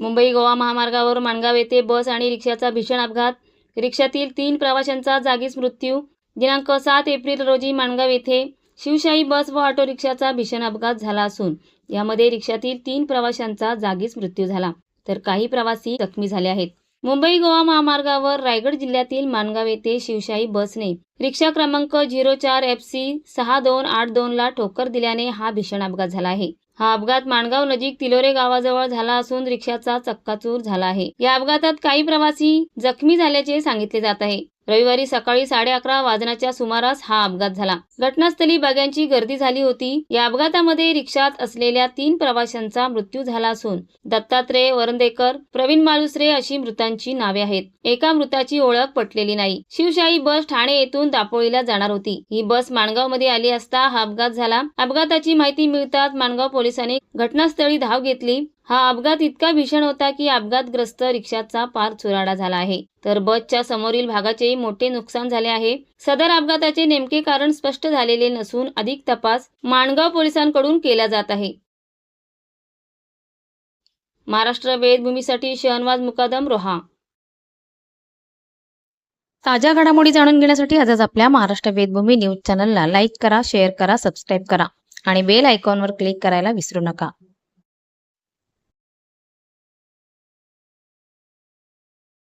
मुंबई गोवा महामार्गावर माणगाव येथे बस आणि रिक्षाचा भीषण अपघात. रिक्षातील तीन प्रवाशांचा जागीच मृत्यू. दिनांक सात एप्रिल रोजी माणगाव येथे शिवशाही बस व ऑटो रिक्षाचा भीषण अपघात झाला असून यामध्ये रिक्षातील तीन प्रवाशांचा जागीच मृत्यू झाला. तर काही प्रवासी जखमी झाले आहेत. मुंबई गोवा महामार्गावर रायगड जिल्ह्यातील माणगाव येथे शिवशाही बसने रिक्षा क्रमांक झिरो चार एफ सी सहा दोन आठ दोन ला ठोकर दिल्याने हा भीषण अपघात झाला आहे. हा अपघात माणगाव नजीक तिलोरे गावाजवळ झाला असून रिक्षाचा चक्काचूर झाला आहे. या अपघातात काही प्रवासी जखमी झाल्याचे सांगितले जात आहे. रविवारी सकाळी साडे अकरा वाजण्याच्या सुमारास हा अपघात झाला. घटनास्थळी बघ्यांची गर्दी झाली होती. या अपघातामध्ये रिक्षात असलेल्या तीन प्रवाशांचा मृत्यू झाला असून दत्तात्रय वरंदेकर प्रवीण माळुसरे अशी मृतांची नावे आहेत. एका मृताची ओळख पटलेली नाही. शिवशाही बस ठाणे येथून दापोळीला जाणार होती. ही बस माणगावमध्ये आली असता हा अपघात झाला. अपघाताची माहिती मिळताच माणगाव पोलिसांनी घटनास्थळी धाव घेतली. हा अपघात इतका भीषण होता की अपघातग्रस्त रिक्षाचा पार चुराडा झाला आहे. तर बसच्या समोरील भागाचे मोठे नुकसान झाले आहे. सदर अपघाताचे नेमके कारण स्पष्ट झालेले नसून अधिक तपास माणगाव पोलिसांकडून केला जात आहे. महाराष्ट्र वेदभूमीसाठी शहनवाज मुकादम रोहा. ताज्या घडामोडी जाणून घेण्यासाठी आजच आपल्या महाराष्ट्र वेदभूमी न्यूज चॅनलला लाईक करा शेअर करा सबस्क्राईब करा आणि बेल आयकॉनवर क्लिक करायला विसरू नका.